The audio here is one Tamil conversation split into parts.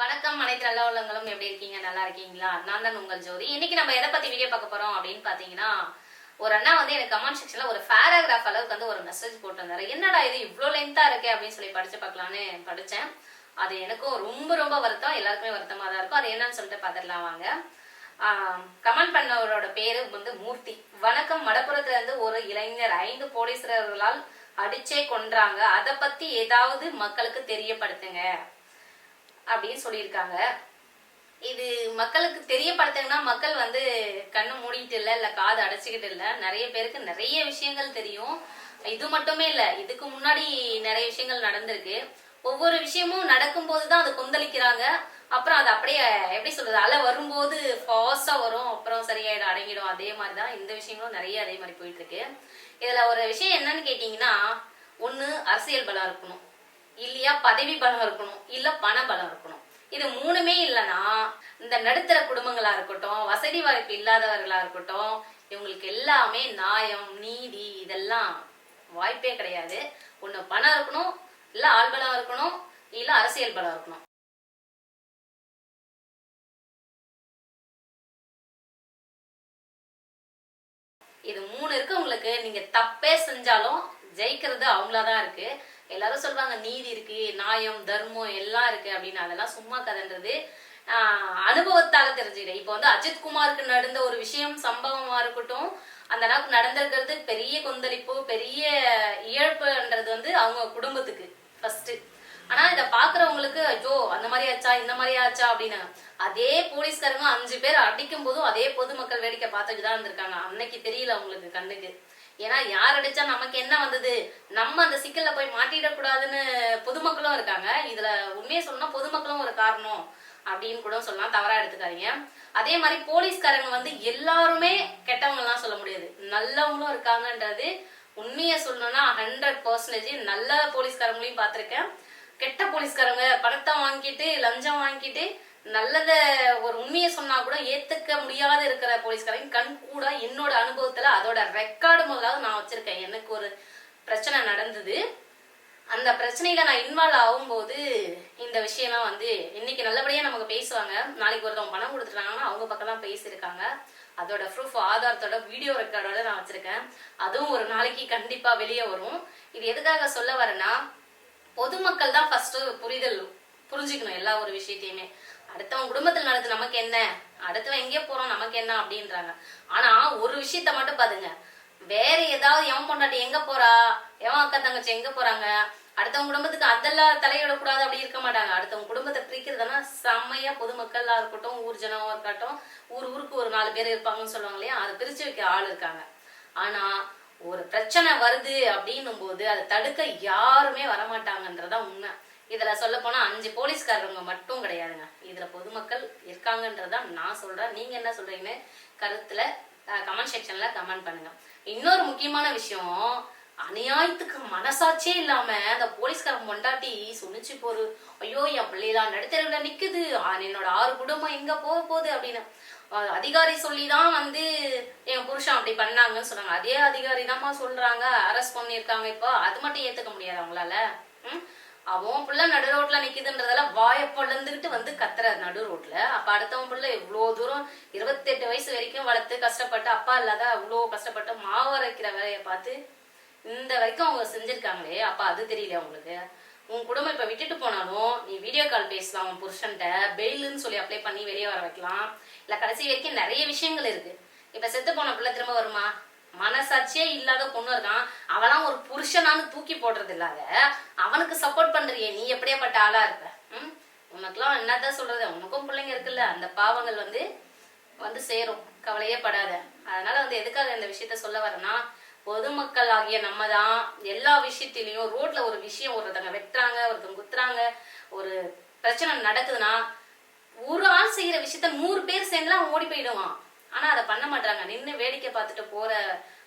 வணக்கம் அனைத்து நல்ல உள்ளங்களும் எப்படி இருக்கீங்க? நல்லா இருக்கீங்களா? நான் தான் உங்கள் ஜோதி. இன்னைக்கு நம்ம எதை பத்தி வீடியோ பார்க்க போறோம் அப்படின்னு பாத்தீங்கன்னா ஒரு அண்ணா வந்து எனக்கு கமெண்ட் செக்ஷன்ல ஒரு பேராகிராஃப் அளவுக்கு வந்து ஒரு மெசேஜ் போட்டிருந்தாரு. என்னடா இது இவ்வளோ லென்த்தா இருக்கு அப்படின்னு சொல்லி படிச்சு பார்க்கலான்னு படிச்சேன். அது எனக்கும் ரொம்ப ரொம்ப வருத்தம். எல்லாருக்குமே வருத்தமா தான் இருக்கும். அது என்னன்னு சொல்லிட்டு பார்த்துடலாம் வாங்க. கமெண்ட் பண்ணவரோட பேரு வந்து மூர்த்தி. வணக்கம். மடப்புறத்துல இருந்து ஒரு இளைஞர் ஐந்து போலீசர்களால் அடிச்சே கொன்றாங்க. அதை பத்தி ஏதாவது மக்களுக்கு தெரியப்படுத்துங்க. அப்படின்னு சொல்லியிருக்காங்க. இது மக்களுக்கு தெரியப்படுத்துங்கன்னா மக்கள் வந்து கண்ணு மூடிட்டு இல்லை இல்லை காது அடைச்சிக்கிட்டு இல்லை. நிறைய பேருக்கு நிறைய விஷயங்கள் தெரியும். இது மட்டுமே இல்லை இதுக்கு முன்னாடி நிறைய விஷயங்கள் நடந்திருக்கு. ஒவ்வொரு விஷயமும் நடக்கும்போது தான் அதை கொந்தளிக்கிறாங்க. அப்புறம் அது அப்படியே எப்படி சொல்றது அலை வரும்போது ஃபாஸ்டா வரும். அப்புறம் சரியாயிடும் அடங்கிடும். அதே மாதிரி தான் இந்த விஷயங்களும் நிறைய அதே மாதிரி போயிட்டு இருக்கு. இதுல ஒரு விஷயம் என்னன்னு கேட்டீங்கன்னா ஒண்ணு அரசியல் பலம் இருக்கணும். இல்லையா? பதவி பலம் இருக்கணும் இல்ல பண பலம் இருக்கணும். இது மூணுமே இல்லைன்னா இந்த நடுத்தர குடும்பங்களா இருக்கட்டும் வசதி வாய்ப்பு இல்லாதவர்களா இருக்கட்டும் இவங்களுக்கு எல்லாமே நியாயம் நீதி இதெல்லாம் வாய்ப்பே கிடையாது. ஒண்ணு பணம் இருக்கணும் இல்ல ஆள் பலம் இருக்கணும் இல்ல அரசியல் பலம் இருக்கணும். இது மூணு இருக்கு உங்களுக்கு. நீங்க தப்பே செஞ்சாலும் ஜெயிக்கிறது அவங்களாதான் இருக்கு. எல்லாரும் சொல்லுவாங்க நீதி இருக்கு நியாயம் தர்மம் எல்லாம் இருக்கு அப்படின்னு. அதெல்லாம் சும்மா கதைன்றது ஆஹ் அனுபவத்தால தெரிஞ்சுக்கிறேன் இப்போ வந்து அஜித் குமாருக்கு நடந்த ஒரு விஷயம் சம்பவமா இருக்கட்டும் அந்த அளவுக்கு நடந்திருக்கிறது பெரிய கொந்தளிப்பு பெரிய இழப்புன்றது வந்து அவங்க குடும்பத்துக்கு ஃபர்ஸ்ட் ஆனா இத பாக்குறவங்களுக்கு ஐயோ அந்த மாதிரி ஆச்சா இந்த மாதிரி ஆச்சா அப்படின்னு. அதே போலீஸ்காரங்க அஞ்சு பேர் அடிக்கும் போதும் அதே பொதுமக்கள் வேடிக்கை பார்த்துட்டு தான் இருந்திருக்காங்க. அன்னைக்கு தெரியல அவங்களுக்கு கண்ணுக்கு. ஏன்னா யார் அடிச்சா நமக்கு என்ன வந்தது? நம்ம அந்த சிக்கல்ல போய் மாட்டிடக்கூடாதுன்னு பொதுமக்களும் இருக்காங்க. இதுல உண்மையை சொல்லணும்னா பொதுமக்களும் ஒரு காரணம் அப்படின்னு கூட சொல்லலாம். தவறா எடுத்துக்காதீங்க. அதே மாதிரி போலீஸ்காரங்க வந்து எல்லாருமே கெட்டவங்கலாம் சொல்ல முடியாது. நல்லவங்களும் இருக்காங்கன்றது உண்மையை சொல்லணும்னா ஹண்ட்ரட் பர்சன்டேஜ் நல்ல போலீஸ்காரங்களையும் பார்த்துருக்கேன். கெட்ட போலீஸ்காரங்க பணத்தை வாங்கிட்டு லஞ்சம் வாங்கிட்டு நல்லத ஒரு உண்மையை சொன்னா கூட ஏத்துக்க முடியாத இருக்கிற போலீஸ்காரங்க கண் கூட என்னோட அனுபவத்துல அதோட ரெக்கார்டு முதலாவது நான் வச்சிருக்கேன். எனக்கு ஒரு பிரச்சனை நடந்தது. அந்த பிரச்சனையில நான் இன்வால்வ் ஆகும்போது இந்த விஷயம்லாம் வந்து இன்னைக்கு நல்லபடியா நமக்கு பேசுவாங்க. நாளைக்கு ஒருத்தவங்க பணம் கொடுத்துட்டாங்கன்னா அவங்க பக்கம் தான் பேசியிருக்காங்க. அதோட ப்ரூஃப் ஆதாரத்தோட வீடியோ ரெக்கார்டோட நான் வச்சிருக்கேன். அதுவும் ஒரு நாளைக்கு கண்டிப்பா வெளியே வரும். இது எதுக்காக சொல்ல வரேன்னா பொதுமக்கள் தான் ஃபர்ஸ்ட் புரிதல் புரிஞ்சுக்கணும் எல்லா ஒரு விஷயத்தையுமே. அடுத்தவன் குடும்பத்தில் நடந்து நமக்கு என்ன? அடுத்தவன் எங்கே போறோம் நமக்கு என்ன அப்படின்றாங்க. ஆனா ஒரு விஷயத்த மட்டும் பாருங்க வேற ஏதாவது எவன் பொண்டாட்டி எங்க போறா? எவன் அக்கா தங்கச்சி எங்க போறாங்க? அடுத்தவங்க குடும்பத்துக்கு அதெல்லாம் தலையிடக்கூடாது அப்படி இருக்க மாட்டாங்க. அடுத்தவங்க குடும்பத்தை பிரிக்கிறதுனா செம்மையா பொதுமக்களா இருக்கட்டும் ஊர் ஜனமா இருக்கட்டும் ஊர் ஊருக்கு ஒரு நாலு பேர் இருப்பாங்கன்னு சொல்லுவாங்க இல்லையா? அதை பிரிச்சு வைக்க ஆள் இருக்காங்க. ஆனா ஒரு பிரச்சனை வருது அப்படின்னும் போது அதை தடுக்க யாருமே வரமாட்டாங்கன்றதான் உண்மை. இதுல சொல்ல போனா அஞ்சு போலீஸ்காரங்க மட்டும் கிடையாதுங்க. இதுல பொதுமக்கள் இருக்காங்கன்றதான் நான் சொல்றேன். நீங்க என்ன சொல்றீங்கன்னு கருத்துல கமெண்ட் செக்ஷன்ல கமெண்ட் பண்ணுங்க. இன்னொரு முக்கியமான விஷயம் அநியாயத்துக்கு மனசாட்சியே இல்லாம அந்த போலீஸ்காரன் கொண்டாட்டி சொன்னிச்சு போரு. ஐயோ என் பிள்ளைலாம் நடுத்தரவுல நிக்குது. என்னோட ஆறு குடும்பம் எங்க போக போகுது அப்படின்னு. அதிகாரி சொல்லி தான் வந்து என் புருஷன் அப்படி பண்ணாங்கன்னு சொன்னாங்க. அதே அதிகாரி தான்மா சொல்றாங்க. அரெஸ்ட் பண்ணியிருக்காங்க இப்போ. அது மட்டும் ஏத்துக்க முடியாது அவங்களால. ம்? அவன் புள்ள நடு ரோட்ல நிக்குதுன்றதால வாய பொழந்துகிட்டு வந்து கத்துறாரு நடு ரோட்ல அப்ப அடுத்தவன் புள்ள இவ்வளோ தூரம் இருபத்தெட்டு வயசு வரைக்கும் வளர்த்து கஷ்டப்பட்டு அப்பா இல்லாத அவ்வளோ கஷ்டப்பட்டு மாவு அரைக்கிற வேலையை பார்த்து இந்த வரைக்கும் அவங்க செஞ்சிருக்காங்களே. அப்ப அது தெரியல அவங்களுக்கு உன் குடும்பம் இப்ப விட்டுட்டு போனாலும் நீ வீடியோ கால் பேசலாம் உன் புருஷன்ட்ட பெயிலுன்னு சொல்லி அப்ளை பண்ணி வெளியே வர வைக்கலாம். இல்ல கடைசி வரைக்கும் நிறைய விஷயங்கள் இருக்கு. இப்ப செத்து போன பிள்ளை திரும்ப வருமா? மனசாட்சியே இல்லாத பொண்ணு இருக்கான் அவெல்லாம் ஒரு புருஷனான்னு தூக்கி போடுறது இல்லாத அவனுக்கு சப்போர்ட் பண்றியே. நீ எப்படியாப்பட்ட ஆளா இருப்ப? ம்? உனக்குலாம் என்னதான் சொல்றது? உனக்கும் பிள்ளைங்க இருக்குல்ல. அந்த பாவங்கள் வந்து வந்து சேரும். கவலையே படாத. அதனால வந்து எதுக்காக இந்த விஷயத்த சொல்ல வரேன்னா பொதுமக்கள் ஆகிய நம்ம தான் எல்லா விஷயத்திலையும் ரோட்ல ஒரு விஷயம் ஒருத்தங்க வெட்டுறாங்க ஒருத்தவங்க குத்துறாங்க ஒரு பிரச்சனை நடக்குதுன்னா ஒரு ஆள் செய்யற விஷயத்த நூறு பேர் சேர்ந்துலாம் ஓடி போயிடுவான். ஆனா அதை பண்ண மாட்டாங்க நின்று வேடிக்கை பார்த்துட்டு போற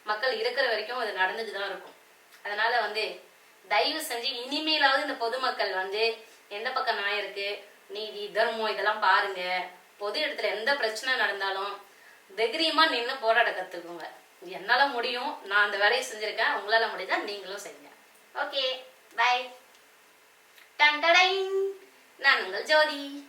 மக்கள் இருக்கிற வரைக்கும் அது நடந்துட்டு தான் இருக்கும். அதனால வந்து தயவு செஞ்சு இனிமேலாவது இந்த பொதுமக்கள் வந்து எந்த பக்கம் நியாயம் இருக்கு நீதி தர்மம் இதெல்லாம் பாருங்க. பொது இடத்துல எந்த பிரச்சனை நடந்தாலும் தைரியமா நின்று போராட கத்துக்குங்க. என்னால் முடியும். நான் அந்த வேலையை செஞ்சிருக்கேன். உங்களால் முடியுதா நீங்களும் செய்யுங்க. ஓகே பை டன். நான் உங்கள் ஜோதி.